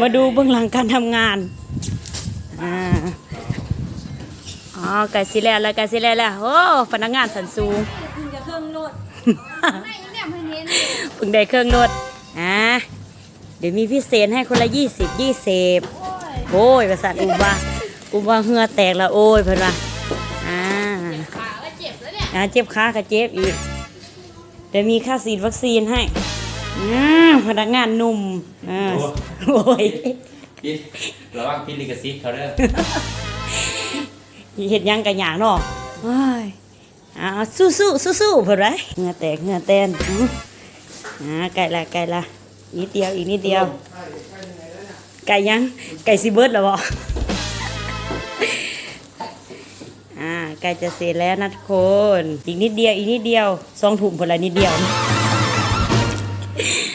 มาดูเบื้องหลังการทำงาน อ่า อ๋อไก่สิแล้วแล้วไก่สิแล้วแล้วโอ้พนักงานสันสูงคุณจะเครื่องโลดไม่เนี่ยมันเห็นเพิ่งได้เครื่องนวดอ่าเดี๋ยวมีพิเศษให้คนละยี่สิบยี่สิบโอ้ยประสาทอุบาอุบาเหงือแตกละโอ้ยเพิ่นว่าอ่าขาก็เจ็บแล้วเนี่ยอ่าเจ็บขากับเจ็บอีกเดี๋ยวมีค่าฉีดวัคซีนให้ อืมพนักงานหนุ่มอ่าโอ้ยคิดระวังคิดลิขสิทธิ์เขาเด้อเห็ดหยังกันอย่างเนาะว้ายอ่าสู้สู้สู้สู้ๆเพิ่นไรเหงือแตกเหงือแตนอื้ออ่าไก่ละไก่ละนิดเดียวอีกนิดเดียว ไก่ยังไก่ซีเบิร์ดแล้วบ่อ่าไก่จะเสร็จแล้วนะทุกคน อีกนิดเดียวอีกนิดเดียวสองถุงพนละนิดเดียว Yeah.